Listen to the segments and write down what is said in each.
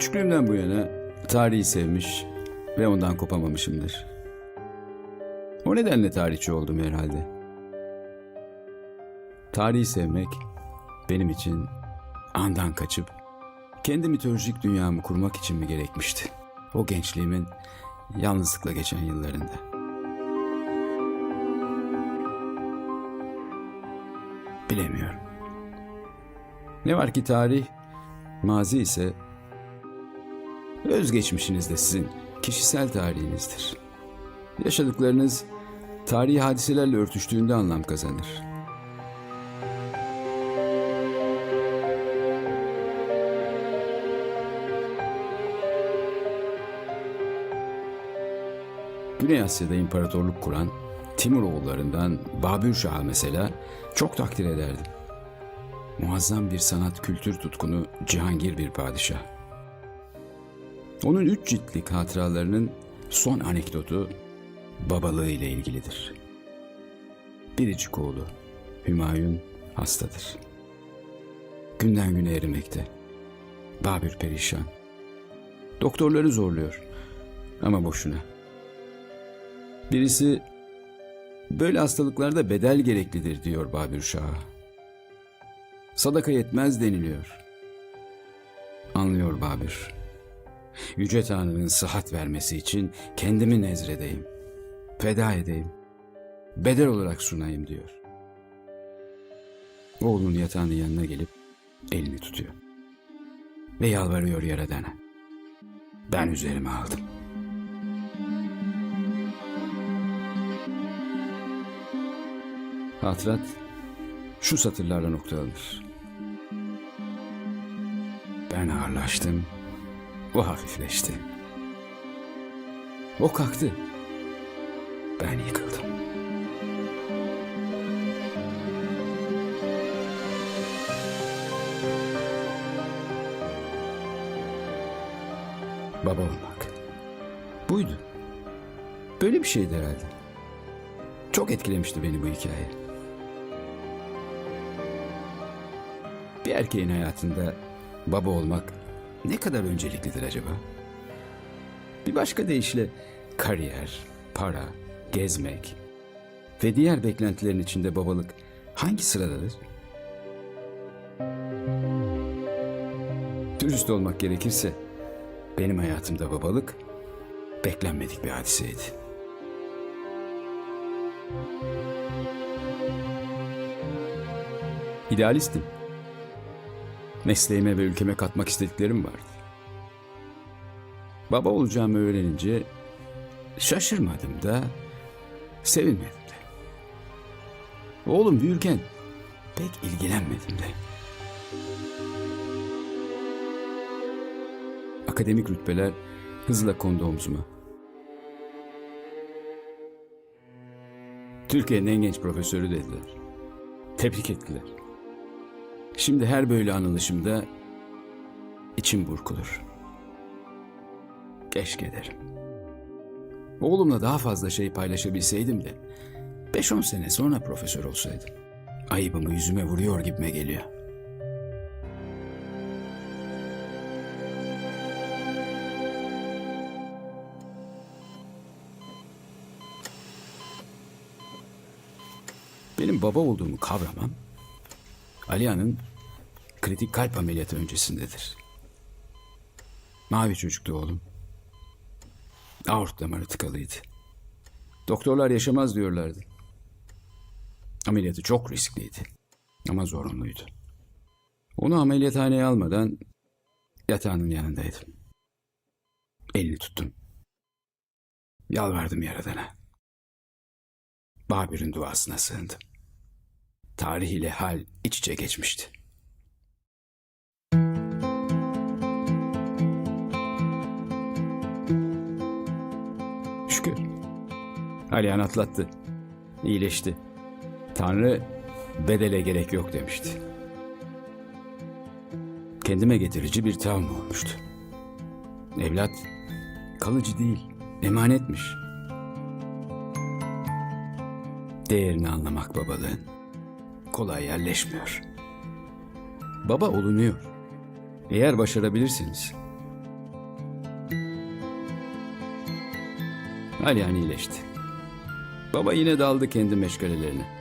Küçüklüğümden bu yana tarihi sevmiş ve ondan kopamamışımdır. O nedenle tarihçi oldum herhalde. Tarihi sevmek benim için andan kaçıp kendi mitolojik dünyamı kurmak için mi gerekmişti? O gençliğimin yalnızlıkla geçen yıllarında. Bilemiyorum. Ne var ki tarih, mazi ise özgeçmişiniz de sizin kişisel tarihinizdir. Yaşadıklarınız tarihi hadiselerle örtüştüğünde anlam kazanır. Güney Asya'da imparatorluk kuran Timur oğullarından Babür Şah'ı mesela çok takdir ederdim. Muazzam bir sanat kültür tutkunu Cihangir bir padişah. Onun üç ciltlik hatıralarının son anekdotu babalığı ile ilgilidir. Biricik oğlu Hümayun hastadır. Günden güne erimekte. Babür perişan. Doktorları zorluyor. Ama boşuna. Birisi böyle hastalıklarda bedel gereklidir diyor Babür Şah'a. Sadaka yetmez deniliyor. Anlıyor Babür. Yüce Tanrı'nın sıhhat vermesi için kendimi nezredeyim. Feda edeyim. Bedel olarak sunayım diyor. Oğlunun yatağının yanına gelip elini tutuyor. Ve yalvarıyor Yaradan'a. Ben üzerime aldım. Hatırat şu satırlarla noktalanır. Ben ağırlaştım, o hafifleşti. O kalktı, ben yıkıldım. Baba olmak. Buydu. Böyle bir şeydi herhalde. Çok etkilemişti beni bu hikaye. Bir erkeğin hayatında baba olmak ne kadar önceliklidir acaba? Bir başka deyişle kariyer, para, gezmek ve diğer beklentilerin içinde babalık hangi sıradadır? Dürüst olmak gerekirse benim hayatımda babalık beklenmedik bir hadiseydi. İdealistim. Mesleğime ve ülkeme katmak istediklerim vardı. Baba olacağımı öğrenince şaşırmadım da sevinmedim de. Oğlum büyürken pek ilgilenmedim de. Akademik rütbeler hızla kondu omzuma. Türkiye'nin en genç profesörü dediler. Tebrik ettiler. Şimdi her böyle anılışımda içim burkulur. Keşke derim. Oğlumla daha fazla şey paylaşabilseydim de 5-10 sene sonra profesör olsaydım. Ayıbımı yüzüme vuruyor gibime geliyor. Benim baba olduğumu kavramam Alia'nın kritik kalp ameliyatı öncesindedir. Mavi çocuktu oğlum. Aort damarı tıkalıydı. Doktorlar yaşamaz diyorlardı. Ameliyatı çok riskliydi. Ama zorunluydu. Onu ameliyathaneye almadan yatağının yanındaydım. Elini tuttum. Yalvardım Yaradan'a. Babür'ün duasına sığındım. Tarih ile hal iç içe geçmişti. Alihan atlattı. İyileşti. Tanrı bedele gerek yok demişti. Kendime getirici bir travma olmuştu. Evlat kalıcı değil, emanetmiş. Değerini anlamak babalığın kolay yerleşmiyor. Baba olunuyor. Eğer başarabilirsiniz. Alihan iyileşti. Baba yine daldı kendi meşgalelerine.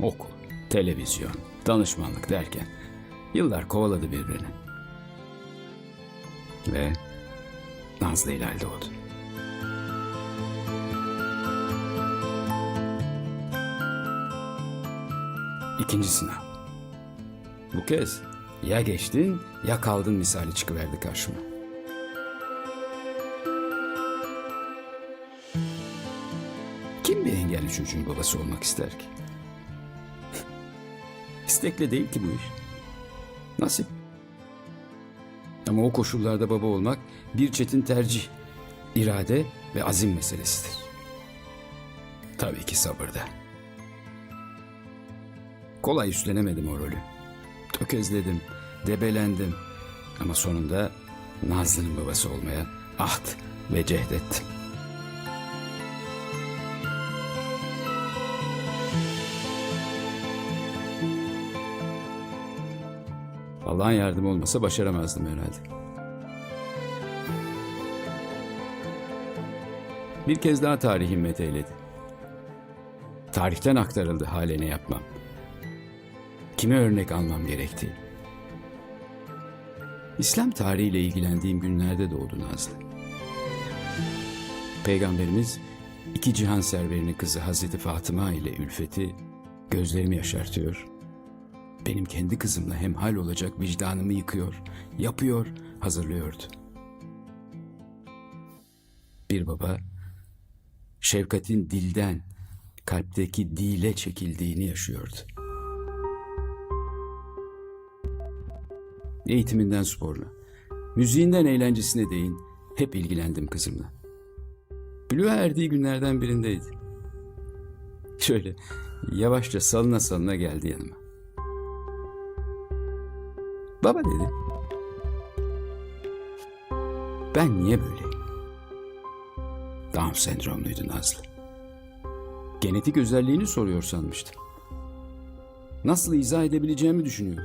Okul, televizyon, danışmanlık derken yıllar kovaladı birbirini. Ve Nazlı Hilal doğdu. İkinci sınav. Bu kez ya geçtin ya kaldın misali çıkıverdi karşıma. Engelli çocuğun babası olmak ister ki? İstekle değil ki bu iş. Nasip. Ama o koşullarda baba olmak bir çetin tercih, irade ve azim meselesidir. Tabii ki sabırda. Kolay üstlenemedim o rolü. Tökezledim, debelendim. Ama sonunda Nazlı'nın babası olmaya ahd ve cehdettim. Allah'ın yardımı olmasa başaramazdım herhalde. Bir kez daha tarih himmet eyledi. Tarihten aktarıldı hale ne yapmam. Kime örnek almam gerektiği. İslam tarihiyle ilgilendiğim günlerde doğdu Nazlı. Peygamberimiz iki cihan serverinin kızı Hazreti Fatıma ile Ülfet'i gözlerimi yaşartıyor. Benim kendi kızımla hemhal olacak vicdanımı yıkıyor, yapıyor, hazırlıyordu. Bir baba şefkatin dilden, kalpteki dile çekildiğini yaşıyordu. Eğitiminden sporuna, müziğinden eğlencesine değin hep ilgilendim kızımla. Bülüğe erdiği günlerden birindeydi. Şöyle yavaşça salına salına geldi yanıma. Baba dedi. Ben niye böyleyim? Down sendromluydu Nazlı. Genetik özelliğini soruyor sanmıştım. Nasıl izah edebileceğimi düşünüyordum.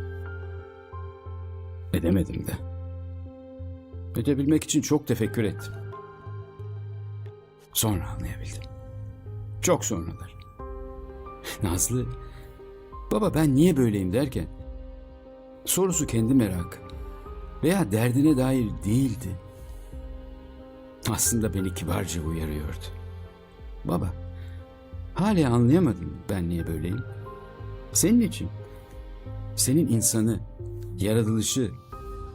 Edemedim de. Edebilmek için çok tefekkür ettim. Sonra anlayabildim. Çok sonralar. Nazlı, baba ben niye böyleyim derken sorusu kendi merak veya derdine dair değildi. Aslında beni kibarca uyarıyordu. Baba, hala anlayamadım ben niye böyleyim. Senin için, senin insanı, yaratılışı,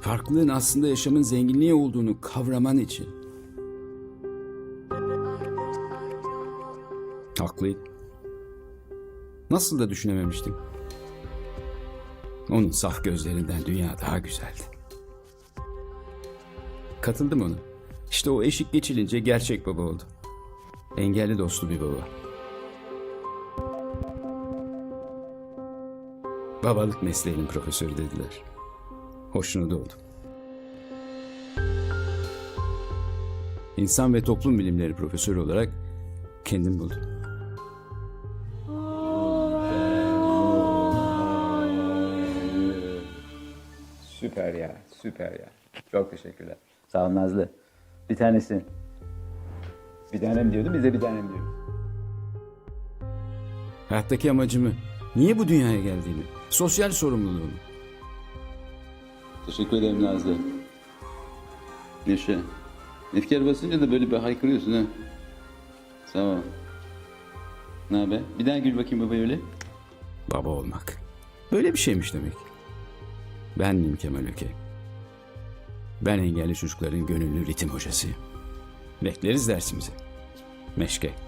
farklılığın aslında yaşamın zenginliği olduğunu kavraman için. Haklıydı. Nasıl da düşünememiştim. Onun saf gözlerinden dünya daha güzeldi. Katıldım ona. İşte o eşik geçilince gerçek baba oldu. Engelli dostlu bir baba. Babalık mesleğinin profesörü dediler. Hoşnut oldum. İnsan ve toplum bilimleri profesörü olarak kendim buldum. Süper ya, süper ya. Çok teşekkürler. Sağ ol Nazlı. Bir tanesin. Bir tanem diyordum, biz de bir tanem diyoruz. Hayattaki amacımı, niye bu dünyaya geldiğimi, sosyal sorumluluğumu. Teşekkür ederim Nazlı. Yaşa. Efkar basınca da böyle bir haykırıyorsun ha. Sağ ol. Ne haber? Bir daha gül bakayım baba öyle. Baba olmak. Böyle bir şeymiş demek. Bendim Kemal Öke. Ben engelli çocukların gönüllü ritim hocasıyım. Bekleriz dersimizi. Meşke.